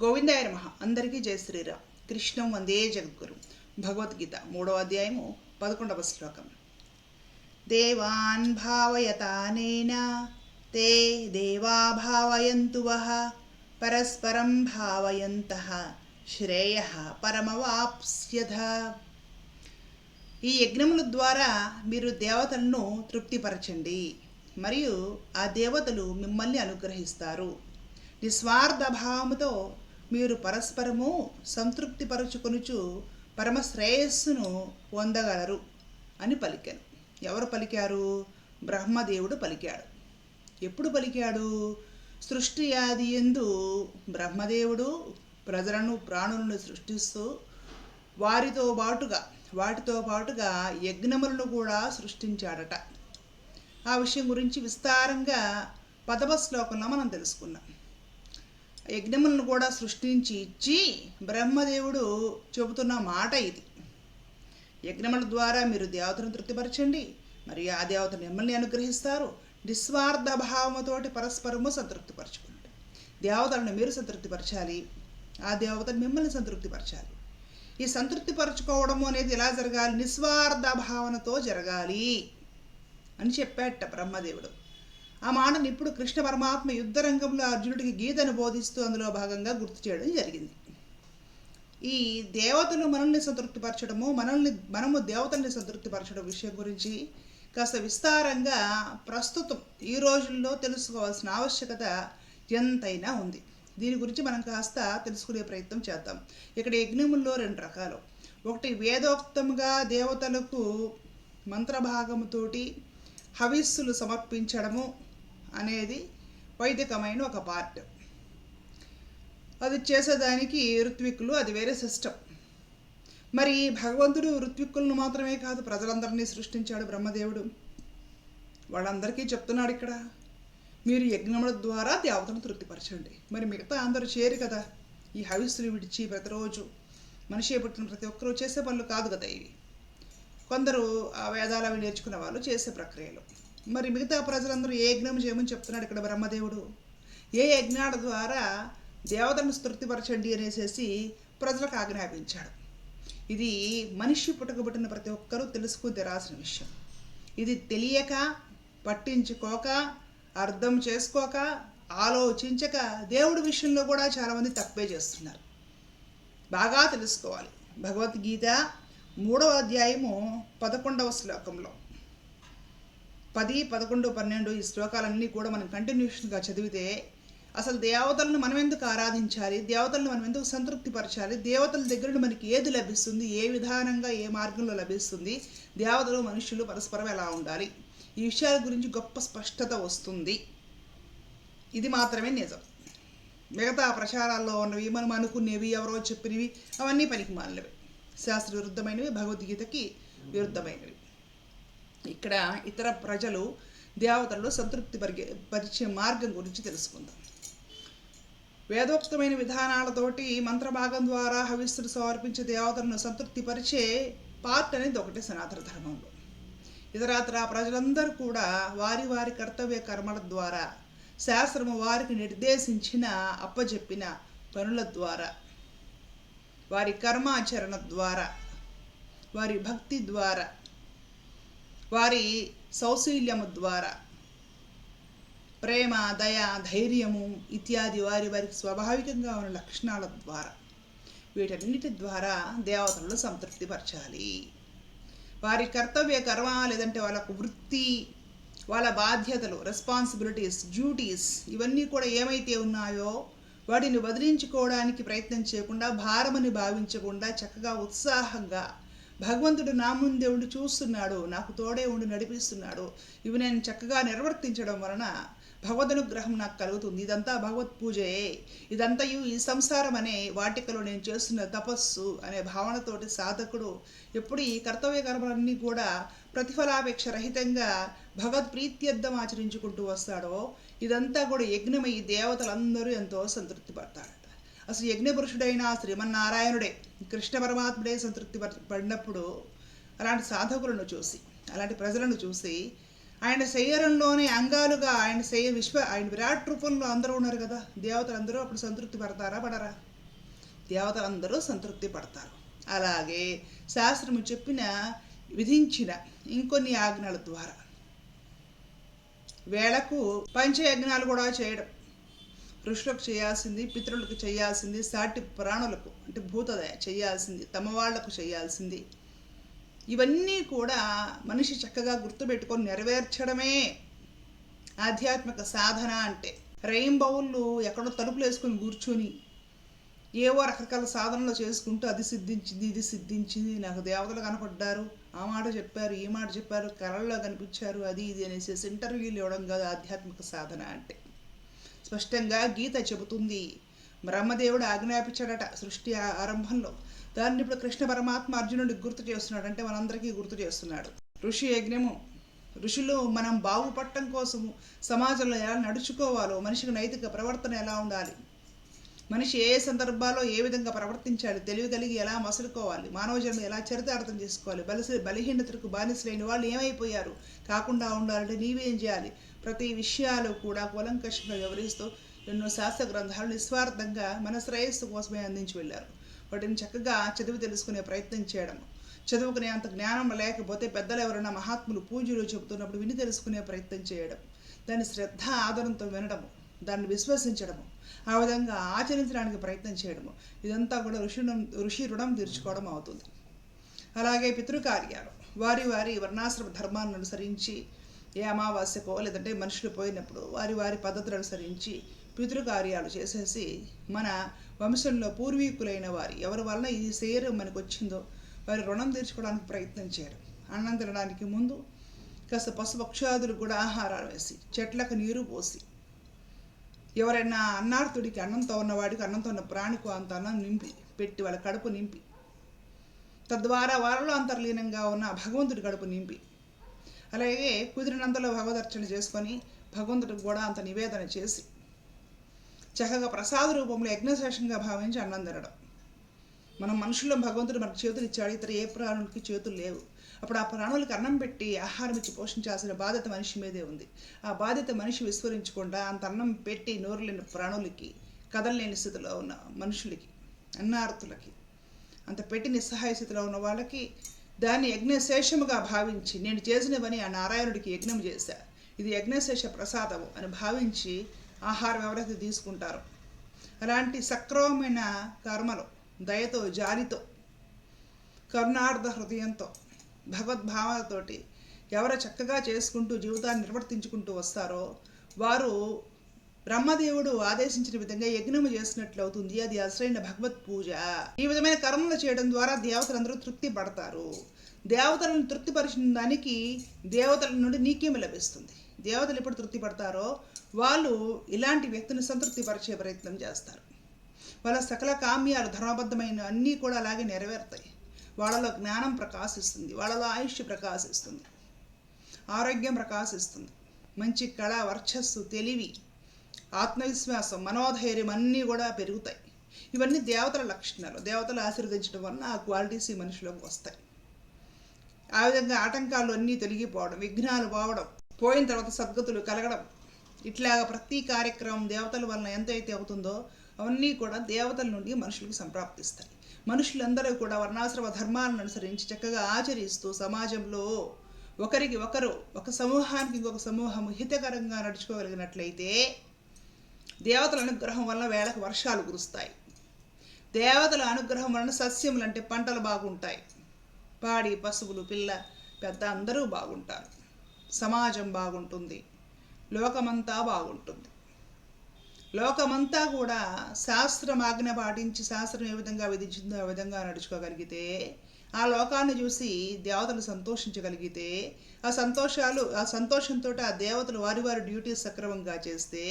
గోవిందాయ నమ. అందరికీ జయ శ్రీరామ్. కృష్ణం వందే జగద్గురు. భగవద్గీత మూడవ అధ్యాయము పదకొండవ శ్లోకం. దేవాన్ భావయతానేన తే దేవా భావయంతు వహ పరస్పరం భావయంత శ్రేయ పరమవాప్స్యథ ఈ యజ్ఞముల ద్వారా మీరు దేవతలను తృప్తిపరచండి మరియు ఆ దేవతలు మిమ్మల్ని అనుగ్రహిస్తారు. నిస్వార్థ భావముతో మీరు పరస్పరము సంతృప్తిపరచుకొనుచు పరమశ్రేయస్సును పొందగలరు అని పలికాను. ఎవరు పలికారు? బ్రహ్మదేవుడు పలికాడు. ఎప్పుడు పలికాడు? సృష్టి ఆది ఎందు బ్రహ్మదేవుడు ప్రజలను ప్రాణులను సృష్టిస్తూ వారితో పాటుగా వాటితో పాటుగా యజ్ఞములను కూడా సృష్టించాడట. ఆ విషయం గురించి విస్తారంగా పదవ శ్లోకంలో మనం తెలుసుకున్నాం. యజ్ఞములను కూడా సృష్టించి ఇచ్చి బ్రహ్మదేవుడు చెబుతున్న మాట ఇది. యజ్ఞముల ద్వారా మీరు దేవతను తృప్తిపరచండి. మరియు ఆ దేవత మిమ్మల్ని అనుగ్రహిస్తారు. నిస్వార్థ భావముతోటి పరస్పరము సంతృప్తిపరచుకోండి దేవతలను మీరు సంతృప్తిపరచాలి. ఆ దేవత మిమ్మల్ని సంతృప్తిపరచాలి. ఈ సంతృప్తిపరచుకోవడము అనేది ఎలా జరగాలి? నిస్వార్థ భావనతో జరగాలి అని చెప్పాట బ్రహ్మదేవుడు. ఆ మాటను ఇప్పుడు కృష్ణ పరమాత్మ యుద్ధరంగంలో అర్జునుడికి గీతను బోధిస్తూ అందులో భాగంగా గుర్తు చేయడం జరిగింది. ఈ దేవతలు మనల్ని సంతృప్తిపరచడము మనల్ని మనము దేవతల్ని సంతృప్తిపరచడం విషయం గురించి కాస్త విస్తారంగా ప్రస్తుతం ఈ రోజుల్లో తెలుసుకోవాల్సిన ఆవశ్యకత ఎంతైనా ఉంది. దీని గురించి మనం కాస్త తెలుసుకునే ప్రయత్నం చేద్దాం. ఇక్కడ యజ్ఞముల్లో రెండు రకాలు. ఒకటి వేదోక్తంగా దేవతలకు మంత్రభాగముతోటి హవిస్సులు సమర్పించడము అనేది వైదికమైన ఒక పార్ట్ అది చేసేదానికి ఋత్విక్కులు అది వేరే సిస్టమ్ మరి భగవంతుడు ఋత్విక్కులను మాత్రమే కాదు ప్రజలందరినీ సృష్టించాడు బ్రహ్మదేవుడు. వాళ్ళందరికీ చెప్తున్నాడు ఇక్కడ మీరు యజ్ఞముల ద్వారా దేవతను తృప్తిపరచండి. మరి మిగతా అందరూ చేరు కదా ఈ హవిస్సులు విడిచి ప్రతిరోజు మనిషి పుట్టిన ప్రతి ఒక్కరూ చేసే పనులు కాదు కదా ఇవి. కొందరు ఆ వేదాలు అవి నేర్చుకున్న వాళ్ళు చేసే ప్రక్రియలు. మరి మిగతా ప్రజలందరూ ఏ యజ్ఞం చేయమని చెప్తున్నాడు ఇక్కడ బ్రహ్మదేవుడు? ఏ యజ్ఞాల ద్వారా దేవతను తృప్తిపరచండి అనేసేసి ప్రజలకు ఆజ్ఞాపించాడు. ఇది మనిషి పుట్టకబుట్టిన ప్రతి ఒక్కరూ తెలుసుకుని తెరాల్సిన విషయం. ఇది తెలియక పట్టించుకోక అర్థం చేసుకోక ఆలోచించక దేవుడి విషయంలో కూడా చాలామంది తప్పే చేస్తున్నారు. బాగా తెలుసుకోవాలి. భగవద్గీత మూడవ అధ్యాయము పదకొండవ శ్లోకంలో. పది పదకొండు పన్నెండు ఈ శ్లోకాలన్నీ కూడా మనం కంటిన్యూషన్గా చదివితే అసలు దేవతలను మనం ఎందుకు ఆరాధించాలి? దేవతలను మనం ఎందుకు సంతృప్తిపరచాలి? దేవతల దగ్గర మనకి ఏది లభిస్తుంది? ఏ విధానంగా ఏ మార్గంలో లభిస్తుంది? దేవతలు మనుషులు పరస్పరం ఎలా ఉండాలి? ఈ విషయాల గురించి గొప్ప స్పష్టత వస్తుంది. ఇది మాత్రమే నిజం. మిగతా ప్రచారాల్లో ఉన్నవి మనం అనుకునేవి ఎవరో చెప్పినవి అవన్నీ పనికి మాలినవి. శాస్త్ర విరుద్ధమైనవి భగవద్గీతకి విరుద్ధమైనవి. ఇక్కడ ఇతర ప్రజలు దేవతలను సంతృప్తి పరిగే పరిచే మార్గం గురించి తెలుసుకుందాం. వేదోక్తమైన విధానాలతోటి మంత్రభాగం ద్వారా హవిస్సులు సమర్పించే దేవతలను సంతృప్తిపరిచే పార్ట్ అనేది ఒకటి సనాతన ధర్మంలో. ఇతరాతర ప్రజలందరూ కూడా వారి వారి కర్తవ్య కర్మల ద్వారా శాస్త్రము వారికి నిర్దేశించిన అప్పజెప్పిన పనుల ద్వారా వారి కర్మాచరణ ద్వారా వారి భక్తి ద్వారా వారి సౌశీల్యము ద్వారా. ప్రేమ దయ ధైర్యము ఇత్యాది వారి వారికి స్వాభావికంగా ఉన్న లక్షణాల ద్వారా. వీటన్నిటి ద్వారా దేవతలను సంతృప్తిపరచాలి. వారి కర్తవ్య కర్మ లేదంటే వాళ్ళకు వృత్తి వాళ్ళ బాధ్యతలు రెస్పాన్సిబిలిటీస్ డ్యూటీస్ ఇవన్నీ కూడా ఏమైతే ఉన్నాయో వాటిని వదిలించుకోవడానికి ప్రయత్నం చేయకుండా భారమని భావించకుండా చక్కగా ఉత్సాహంగా భగవంతుడు నా ముందే ఉండి చూస్తున్నాడు నాకు తోడే ఉండి నడిపిస్తున్నాడు. ఇవి నేను చక్కగా నిర్వర్తించడం వలన భగవదనుగ్రహం నాకు కలుగుతుంది. ఇదంతా భగవత్ పూజయే ఇదంతా ఈ సంసారం అనే వాటికలో నేను చేస్తున్న తపస్సు అనే భావనతోటి సాధకుడు ఎప్పుడు ఈ కర్తవ్య కర్మలన్నీ కూడా ప్రతిఫలాపేక్ష రహితంగా భగవత్ ప్రీత్యర్థం ఆచరించుకుంటూ వస్తాడో ఇదంతా కూడా యజ్ఞమై దేవతలందరూ ఎంతో సంతృప్తి పడతారు. అసలు యజ్ఞపురుషుడైన శ్రీమన్నారాయణుడే కృష్ణ పరమాత్ముడే సంతృప్తి పడినప్పుడు అలాంటి సాధకులను చూసి అలాంటి ప్రజలను చూసి ఆయన శరీరంలోని అంగాలుగా ఆయన శరీర విశ్వ ఆయన విరాట్ రూపంలో అందరూ ఉన్నారు కదా దేవతలు అందరూ అప్పుడు సంతృప్తి పడతారా పడరా? దేవతలు అందరూ సంతృప్తి పడతారు. అలాగే శాస్త్రము చెప్పిన విధించిన ఇంకొన్ని ఆజ్ఞల ద్వారా. వేళకు పంచయజ్ఞాలు కూడా చేయడం. ఋషులకు చేయాల్సింది పితరులకు చేయాల్సింది సాటి ప్రాణులకు అంటే భూతదయ చేయాల్సింది తమ వాళ్ళకు చేయాల్సింది. ఇవన్నీ కూడా మనిషి చక్కగా గుర్తుపెట్టుకొని నెరవేర్చడమే ఆధ్యాత్మిక సాధన అంటే. రెయిన్బౌళ్ళు ఎక్కడో తలుపులు వేసుకొని కూర్చొని ఏవో రకరకాల సాధనలు చేసుకుంటూ అది సిద్ధించింది ఇది సిద్ధించింది నాకు దేవతలు కనపడ్డారు ఆ మాట చెప్పారు ఈ మాట చెప్పారు కళల్లో కనిపించారు అది ఇది అనేసి ఇంటర్వ్యూలు ఇవ్వడం కాదు ఆధ్యాత్మిక సాధన అంటే. స్పష్టంగా గీత చెబుతుంది. బ్రహ్మదేవుడు ఆజ్ఞాపించాడట సృష్టి ఆరంభంలో. దాన్ని ఇప్పుడు కృష్ణ పరమాత్మ అర్జునుడికి గుర్తు చేస్తున్నాడు. అంటే మనందరికీ గుర్తు చేస్తున్నాడు. ఋషి యజ్ఞము. ఋషులు మనం బాగుపడటం కోసము సమాజంలో ఎలా నడుచుకోవాలో మనిషికి నైతిక ప్రవర్తన ఎలా ఉండాలి మనిషి ఏ సందర్భాల్లో ఏ విధంగా ప్రవర్తించాలి తెలివి కలిగి ఎలా మసులుకోవాలి మానవ జన్మ ఎలా చరితార్థం చేసుకోవాలి బలసి బలహీనతకు బానిసలైన వాళ్ళు ఏమైపోయారు కాకుండా ఉండాలంటే నీవేం చేయాలి? ప్రతి విషయాలు కూడా కూలంకషంగా వివరిస్తూ ఎన్నో శాస్త్ర గ్రంథాలు నిస్వార్థంగా మన శ్రేయస్సు కోసమే అందించి వెళ్ళారు. వాటిని చక్కగా చదివి తెలుసుకునే ప్రయత్నం చేయడం చదువుకునే అంత జ్ఞానం లేకపోతే పెద్దలు ఎవరైనా మహాత్ములు పూజలు చెబుతున్నప్పుడు విని తెలుసుకునే ప్రయత్నం చేయడం దాన్ని శ్రద్ధ ఆదరంతో వినడము దాన్ని విశ్వసించడము ఆ విధంగా ఆచరించడానికి ప్రయత్నం చేయడము ఇదంతా కూడా ఋషి ఋషి రుణం తీర్చుకోవడం అవుతుంది. అలాగే పితృకార్యాలు వారి వారి వర్ణాశ్రమ ధర్మాన్ని అనుసరించి ఏ అమావాస్యకో లేదంటే మనుషులు పోయినప్పుడు వారి వారి పద్ధతులు అనుసరించి పితృకార్యాలు చేసేసి మన వంశంలో పూర్వీకులైన వారి ఎవరి వలన ఈ శరీరం మనకు వచ్చిందో వారి రుణం తీర్చుకోవడానికి ప్రయత్నం చేయడం అన్నం తినడానికి ముందు కాస్త పశుపక్షాదులు కూడా ఆహారాలు వేసి చెట్లకు నీరు పోసి ఎవరైనా అన్నార్థుడికి అన్నంతో ఉన్నవాడికి అన్నంతో ఉన్న ప్రాణికు అంత అన్నం నింపి పెట్టి వాళ్ళ కడుపు నింపి తద్వారా వారిలో అంతర్లీనంగా ఉన్న భగవంతుడి కడుపు నింపి అలాగే కుదిరినంతలో భగవదర్చన చేసుకొని భగవంతుడికి కూడా అంత నివేదన చేసి చక్కగా ప్రసాద రూపంలో యజ్ఞశేషంగా భావించి అన్నం తినడం. మనం మనుషుల్లో భగవంతుడు మనకు చేతులు ఇచ్చాడు ఇతర ఏ ప్రాణులకి చేతులు లేవు. అప్పుడు ఆ ప్రాణులకు అన్నం పెట్టి ఆహారం ఇచ్చి పోషించాల్సిన బాధ్యత మనిషి మీదే ఉంది. ఆ బాధ్యత మనిషి విస్మరించకుండా అంత అన్నం పెట్టి నోరు లేని ప్రాణులకి కదలలేని స్థితిలో ఉన్న మనుషులకి అన్నార్థులకి అంత పెట్టి నిస్సహాయ స్థితిలో ఉన్న వాళ్ళకి దాన్ని యజ్ఞశేషముగా భావించి నేను చేసినవని ఆ నారాయణుడికి యజ్ఞం చేశా. ఇది యజ్ఞశేష ప్రసాదము అని భావించి ఆహారం ఎవరైతే తీసుకుంటారో. అలాంటి సక్రమమైన కర్మలు దయతో జాలితో కరుణార్థ హృదయంతో భగవద్భావాలతోటి ఎవరు చక్కగా చేసుకుంటూ జీవితాన్ని నిర్వర్తించుకుంటూ వస్తారో వారు బ్రహ్మదేవుడు ఆదేశించిన విధంగా యజ్ఞము చేసినట్లు అవుతుంది అది అసలైన భగవత్ పూజ. ఈ విధమైన కర్మలు చేయడం ద్వారా దేవతలందరూ తృప్తి పడతారు దేవతలను తృప్తిపరిచిన దానికి దేవతల నుండి నీకేమి లభిస్తుంది? దేవతలు ఎప్పుడు తృప్తి పడతారో వాళ్ళు ఇలాంటి వ్యక్తిని సంతృప్తిపరిచే ప్రయత్నం చేస్తారు. వాళ్ళ సకల కామ్యాలు ధర్మబద్ధమైన అన్నీ కూడా అలాగే నెరవేరుతాయి. వాళ్ళలో జ్ఞానం ప్రకాశిస్తుంది. వాళ్ళలో ఆయుష్ ప్రకాశిస్తుంది. ఆరోగ్యం ప్రకాశిస్తుంది. మంచి కళ వర్చస్సు తెలివి ఆత్మవిశ్వాసం మనోధైర్యం అన్నీ కూడా పెరుగుతాయి. ఇవన్నీ దేవతల లక్షణాలు. దేవతలు ఆశీర్వదించడం వలన ఆ క్వాలిటీస్ ఈ మనిషిలోకి వస్తాయి. ఆ విధంగా ఆటంకాలు అన్నీ తొలగిపోవడం విఘ్నాలు పోవడం పోయిన తర్వాత సద్గతులు కలగడం ఇట్లాగా ప్రతి కార్యక్రమం దేవతల వలన ఎంతైతే అవుతుందో అవన్నీ కూడా దేవతల నుండి మనుషులకు సంప్రాప్తిస్తాయి. మనుషులందరూ కూడా వర్ణాశ్రమ ధర్మాలను అనుసరించి చక్కగా ఆచరిస్తూ సమాజంలో ఒకరికి ఒకరు ఒక సమూహానికి ఇంకొక సమూహం హితకరంగా నడుచుకోగలిగినట్లయితే దేవతల అనుగ్రహం వలన వేళకు వర్షాలు కురుస్తాయి. దేవతల అనుగ్రహం వలన సస్యములు అంటే పంటలు బాగుంటాయి. పాడి పశువులు పిల్ల పెద్ద అందరూ బాగుంటారు. సమాజం బాగుంటుంది. లోకమంతా బాగుంటుంది. లోకమంతా కూడా శాస్త్రం ఆజ్ఞ పాటించి శాస్త్రం ఏ విధంగా విధించిందో ఆ విధంగా నడుచుకోగలిగితే ఆ లోకాన్ని చూసి దేవతలు సంతోషించగలిగితే ఆ సంతోషాలు ఆ సంతోషంతో ఆ దేవతలు వారి వారి డ్యూటీస్ సక్రమంగా చేస్తే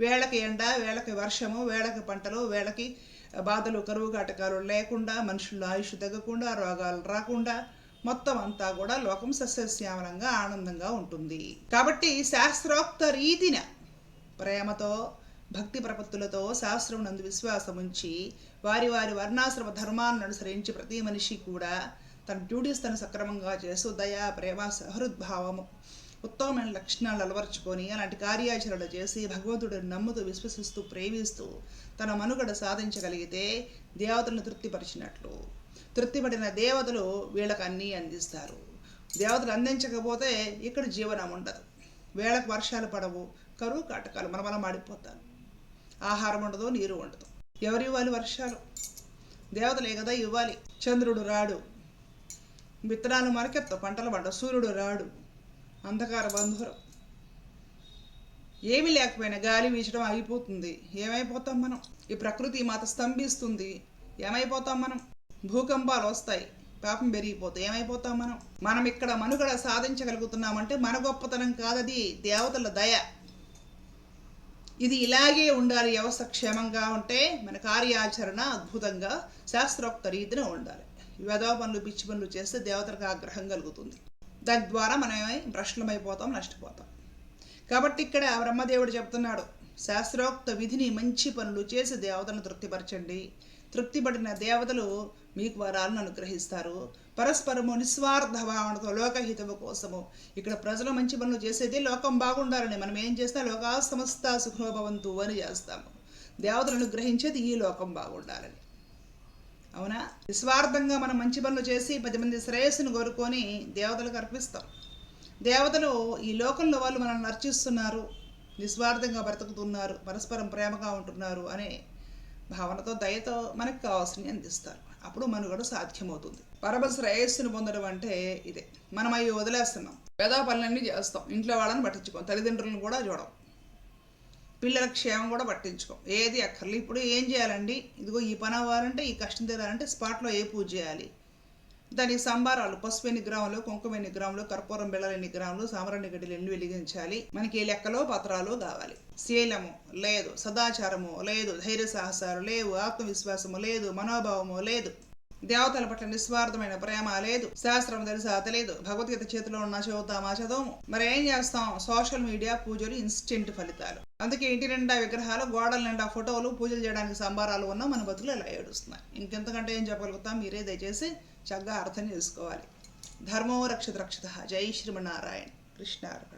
వేళకి ఎండ వేళకి వర్షము వేళకి పంటలు వేళకి బాధలు కరువు కాటకాలు లేకుండా మనుషుల ఆయుష్ తగ్గకుండా రోగాలు రాకుండా మొత్తం అంతా కూడా లోకం సస్యశ్యామలంగా ఆనందంగా ఉంటుంది. కాబట్టి శాస్త్రోక్త రీతిన ప్రేమతో భక్తి ప్రపత్తులతో శాస్త్రం నందు విశ్వాసం ఉంచి వారి వారి వర్ణాశ్రమ ధర్మాలను అనుసరించి ప్రతి మనిషి కూడా తన డ్యూటీస్ తను సక్రమంగా చేస్తూ దయా ప్రేమ సహృద్భావము ఉత్తమమైన లక్షణాలు అలవర్చుకొని అలాంటి కార్యాచరణ చేసి భగవంతుడిని నమ్ముతూ విశ్వసిస్తూ ప్రేమిస్తూ తన మనుగడ సాధించగలిగితే దేవతలను తృప్తిపరిచినట్లు. తృప్తిపడిన దేవతలు వీళ్ళకు అన్నీ అందిస్తారు. దేవతలు అందించకపోతే ఇక్కడ జీవనం ఉండదు. వేళకు వర్షాలు పడవు కరువు కాటకాలు మనమల మాడిపోతారు ఆహారం ఉండదు నీరు ఉండదు. ఎవరు ఇవ్వాలి వర్షాలు? దేవతలే కదా ఇవ్వాలి. చంద్రుడు రాడు. విత్తనాలు మరకెత్త పంటలు పండవు సూర్యుడు రాడు. అంధకార బంధురం. ఏమీ లేకపోయినా గాలి వీచడం ఆగిపోతుంది. ఏమైపోతాం మనం? ఈ ప్రకృతి మాత స్తంభిస్తుంది. ఏమైపోతాం మనం? భూకంపాలు వస్తాయి. పాపం పెరిగిపోతే ఏమైపోతాం మనం? మనం ఇక్కడ మనుగడ సాధించగలుగుతున్నామంటే మన గొప్పతనం కాదది దేవతల దయ. ఇది ఇలాగే ఉండాలి. వ్యవస్థ క్షేమంగా ఉంటే మన కార్యాచరణ అద్భుతంగా శాస్త్రోక్త రీతిన ఉండాలి. వెధవ పనులు పిచ్చి పనులు చేస్తే దేవతలకు ఆగ్రహం కలుగుతుంది. దాని ద్వారా మనమే భ్రష్లమైపోతాం నష్టపోతాం. కాబట్టి ఇక్కడ బ్రహ్మదేవుడు చెప్తున్నాడు శాస్త్రోక్త విధిని మంచి పనులు చేసి దేవతలను తృప్తిపరచండి. తృప్తిపడిన దేవతలు మీకు వరాలను అనుగ్రహిస్తారు. పరస్పరము నిస్వార్థ భావనతో లోకహితము కోసము. ఇక్కడ ప్రజలు మంచి పనులు చేసేది లోకం బాగుండాలని మనం ఏం చేస్తే లోకా సమస్త సుఖోభవంతు అని చేస్తాము. దేవతలను అనుగ్రహించేది ఈ లోకం బాగుండాలని. అవునా? నిస్వార్థంగా మనం మంచి పనులు చేసి పది మంది శ్రేయస్సును కోరుకొని దేవతలకు అర్పిస్తాం. దేవతలు ఈ లోకంలో వాళ్ళు మనల్ని అర్చిస్తున్నారు. నిస్వార్థంగా బ్రతుకుతున్నారు. పరస్పరం ప్రేమగా ఉంటున్నారు అనే భావనతో దయతో మనకు కావాల్సినవి అందిస్తారు. అప్పుడు మనుగడ సాధ్యమవుతుంది. పరమ శ్రేయస్సును పొందడం అంటే ఇదే. మనం అవి వదిలేస్తున్నాం. పేదా పనులన్నీ చేస్తాం. ఇంట్లో వాళ్ళని పట్టించుకోం. తల్లిదండ్రులను కూడా చూడం పిల్లల క్షేమం కూడా పట్టించుకోం. ఏది అక్కర్లేదు ఇప్పుడు ఏం చేయాలండి? ఇదిగో ఈ పని అవ్వాలంటే ఈ కష్టం తీరాలంటే స్పాట్లో ఏ పూజ చేయాలి? దానికి సంబారాలు పసుపు ఎన్ని గ్రాములు కుంకుమ ఎన్ని గ్రాములు కర్పూరం బిళ్ళలు ఎన్ని గ్రాములు సామరాన్ని గడ్డలు ఎన్ని వెలిగించాలి? మనకి ఏ లెక్కలో పత్రాలు కావాలి? శీలము లేదు సదాచారము లేదు ధైర్య సాహసాలు లేవు ఆత్మవిశ్వాసము లేదు మనోభావము లేదు. దేవతల పట్ల నిస్వార్థమైన ప్రేమ లేదు. శాస్త్రం తెలుసా? తెలియదు. భగవద్గీత చేతిలో ఉన్న చదువుతామా? చదవము. మరి ఏం చేస్తాం? సోషల్ మీడియా పూజలు ఇన్స్టెంట్ ఫలితాలు. అందుకే ఇంటి నిండా విగ్రహాలు గోడల నిండా ఫోటోలు పూజలు చేయడానికి సంబారాలు ఉన్న మన బతులు ఇలా ఏడుస్తున్నాయి? ఇంకెంతకంటే ఏం చెప్పగలుగుతాం? మీరే దయచేసి చక్కగా అర్థం చేసుకోవాలి. ధర్మో రక్షిత రక్షిత. జై శ్రీమన్నారాయణ. కృష్ణార్పణ.